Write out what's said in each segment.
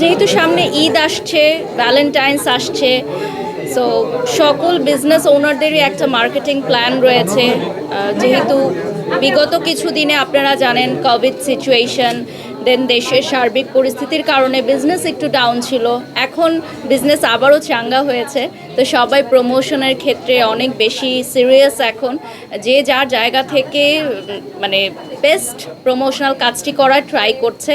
যেহেতু সামনে ঈদ আসছে ভ্যালেন্টাইন্স আসছে সো সকল বিজনেস ওনারদেরই একটা মার্কেটিং প্ল্যান রয়েছে। যেহেতু বিগত কিছু দিনে আপনারা জানেন কোভিড সিচুয়েশন দেন দেশের সার্বিক পরিস্থিতির কারণে বিজনেস একটু ডাউন ছিল। এখন বিজনেস আবারও চাঙ্গা হয়েছে। তো সবাই প্রমোশনের ক্ষেত্রে অনেক বেশি সিরিয়াস এখন। যে যার জায়গা থেকে মানে বেস্ট প্রমোশনাল কাজটি করার ট্রাই করছে।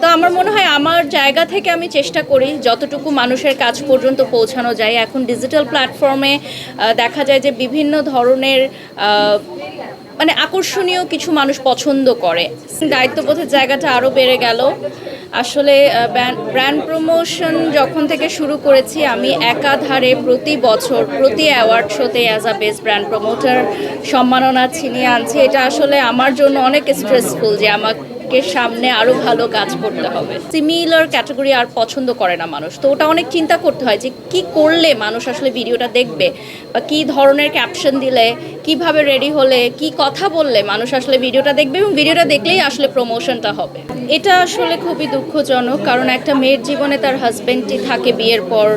তো আমার মনে হয় আমার জায়গা থেকে আমি চেষ্টা করি যতটুকু মানুষের কাজ পর্যন্ত পৌঁছানো যায়। এখন ডিজিটাল প্ল্যাটফর্মে দেখা যায় যে বিভিন্ন ধরনের মানে আকর্ষণীয় কিছু মানুষ পছন্দ করে। দায়িত্ববোধের জায়গাটা আরও বেড়ে গেল। আসলে ব্র্যান্ড প্রমোশন যখন থেকে শুরু করেছি, আমি একাধারে প্রতি বছর, প্রতি অ্যাওয়ার্ড শোতে as a best brand promoter সম্মাননা ছিনিয়ে আনছি। এটা আসলে আমার জন্য অনেক স্ট্রেসফুল যে আমাকে সামনে আরও ভালো কাজ করতে হবে। সিমিলার ক্যাটাগরি আর পছন্দ করে না মানুষ। তো ওটা অনেক চিন্তা করতে হয় যে কি করলে মানুষ আসলে ভিডিওটা দেখবে বা কি ধরনের ক্যাপশন দিলে, কীভাবে রেডি হলে, কি কথা বললে মানুষ আসলে ভিডিওটা দেখবে এবং ভিডিওটা দেখলেই আসলে প্রমোশনটা হবে। এটা আসলে খুবই দুঃখজনক কারণ একটা মেয়ের জীবনে তার হাজবেন্ডটি থাকে বিয়ের পর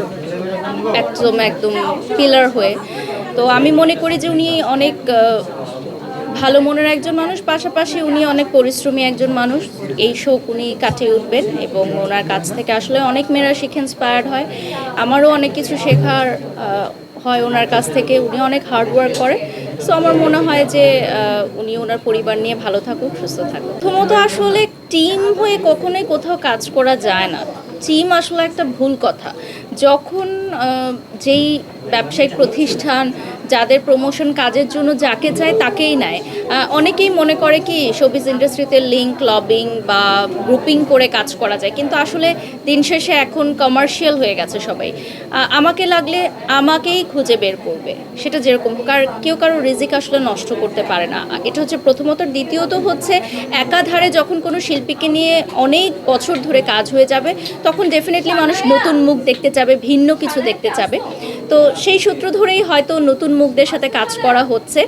একদম একদম পিলার হয়ে। তো আমি মনে করি যে উনি অনেক ভালো মনের একজন মানুষ, পাশাপাশি উনি অনেক পরিশ্রমী একজন মানুষ। এই শোক উনি কাটিয়ে উঠবেন এবং ওনার কাছ থেকে আসলে অনেক মেয়েরা শিখে ইন্সপায়ার্ড হয়। আমারও অনেক কিছু শেখার হয় ওনার কাছ থেকে। উনি অনেক হার্ড ওয়ার্ক করে। সো আমার মনে হয় যে উনি ওনার পরিবার নিয়ে ভালো থাকুক, সুস্থ থাকুক। প্রথমত আসলে টিম হয়ে কখনোই কোথাও কাজ করা যায় না। টিম আসলে একটা ভুল কথা। যখন যেই ব্যবসায়িক প্রতিষ্ঠান, যাদের প্রমোশন কাজের জন্য যাকে চায় তাকেই নেয়। অনেকেই মনে করে কি শোবিজ ইন্ডাস্ট্রিতে লিঙ্ক লবিং বা গ্রুপিং করে কাজ করা যায়, কিন্তু আসলে দিন শেষে এখন কমার্শিয়াল হয়ে গেছে সবাই। আমাকে লাগলে আমাকেই খুঁজে বের করবে, সেটা যেরকম কার কেউ কারও রিজিক আসলে নষ্ট করতে পারে না। এটা হচ্ছে প্রথমত। দ্বিতীয়ত হচ্ছে, একাধারে যখন কোনো শিল্পীকে নিয়ে অনেক বছর ধরে কাজ হয়ে যাবে, তখন ডেফিনেটলি মানুষ নতুন মুখ দেখতে চাবে, ভিন্ন কিছু দেখতে চাবে। তো সেই সূত্র ধরেই হয়তো নতুন মুখদের সাথে কাজ করা হচ্ছে।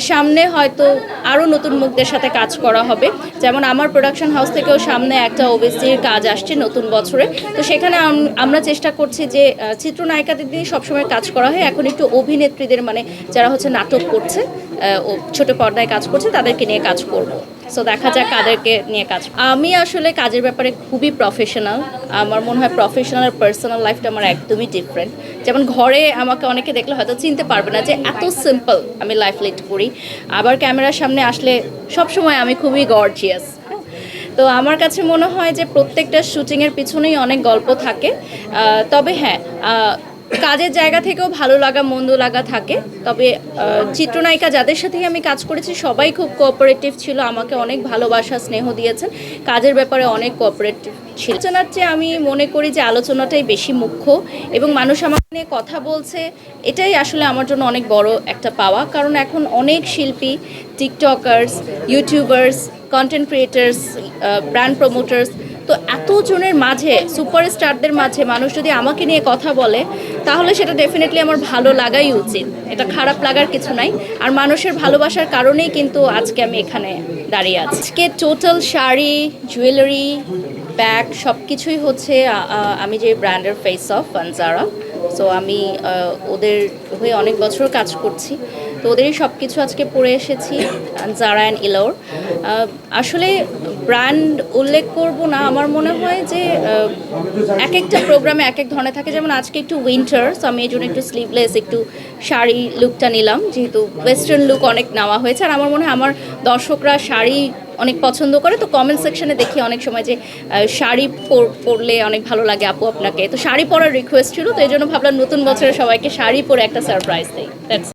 সামনে হয়তো আরও নতুন মুখদের সাথে কাজ করা হবে। যেমন আমার প্রোডাকশন হাউস থেকেও সামনে একটা ওবিসির কাজ আসছে নতুন বছরে। তো সেখানে আম- আমরা চেষ্টা করছি যে চিত্রনায়িকাদের দিয়ে সবসময় কাজ করা হয়। এখন একটু অভিনেত্রীদের মানে যারা হচ্ছে নাটক করছে ছোট পর্দায় কাজ করছে, তাদেরকে নিয়ে কাজ করব। সো দেখা যাক কাদেরকে নিয়ে কাজ আমি আসলে কাজের ব্যাপারে খুবই প্রফেশনাল আমার মনে হয় প্রফেশনাল আর পার্সোনাল লাইফটা আমার একদমই ডিফারেন্ট যেমন ঘরে আমাকে অনেকে দেখলে হয়তো চিনতে পারবে না যে এত সিম্পল আমি লাইফ লিড করি। আবার ক্যামেরার সামনে আসলে সবসময় আমি খুবই গর্জিয়াস তো আমার কাছে মনে হয় যে প্রত্যেকটা শুটিংয়ের পিছনেই অনেক গল্প থাকে। তবে হ্যাঁ কাজের জায়গা থেকেও ভালো লাগা, মন্দ লাগা থাকে। তবে চিত্রনায়িকা যাদের সাথেই আমি কাজ করেছি, সবাই খুব কোঅপারেটিভ ছিল, আমাকে অনেক ভালোবাসা, স্নেহ দিয়েছেন। কাজের ব্যাপারে অনেক কোঅপারেটিভ ছিল। আলোচনার চেয়ে আমি মনে করি যে আলোচনাটাই বেশি মুখ্য এবং মানুষ আমাকে নিয়ে কথা বলছে, এটাই আসলে আমার জন্য অনেক বড় একটা পাওয়া। কারণ এখন অনেক শিল্পী tiktokers YouTubers content creators brand promoters তো এতজনের মাঝে সুপারস্টারদের মাঝে মানুষ যদি আমাকে নিয়ে কথা বলে তাহলে সেটা ডেফিনেটলি আমার ভালো লাগাই উচিত। এটা খারাপ লাগার কিছু নাই। আর মানুষের ভালোবাসার কারণেই কিন্তু আজকে আমি এখানে দাঁড়িয়ে আছি। আজকে টোটাল শাড়ি জুয়েলারি ব্যাগ সব কিছুই হচ্ছে আমি যে ব্র্যান্ডের ফেস অফ ফানজারা সো আমি ওদের হয়ে অনেক বছর কাজ করছি। তো ওদেরই সব কিছু আজকে পরে এসেছি, জারা অ্যান্ড ইলোর। আসলে ব্র্যান্ড উল্লেখ করব না, আমার মনে হয় যে এক একটা প্রোগ্রামে এক এক ধরনের থাকে। যেমন আজকে একটু উইন্টার সো আমি এই জন্য একটু স্লিভলেস একটু শাড়ি লুকটা নিলাম, যেহেতু ওয়েস্টার্ন লুক অনেক নেওয়া হয়েছে। আর আমার মনে হয় আমার দর্শকরা শাড়ি অনেক পছন্দ করে, তো কমেন্ট সেকশনে দেখি অনেক সময় যে শাড়ি পর- পরলে অনেক ভালো লাগে আপু আপনাকে। তো শাড়ি পরার রিকোয়েস্ট ছিল, তো এই জন্য ভাবলাম নতুন বছরে সবাইকে শাড়ি পরে একটা সারপ্রাইজ দেই। দ্যাটস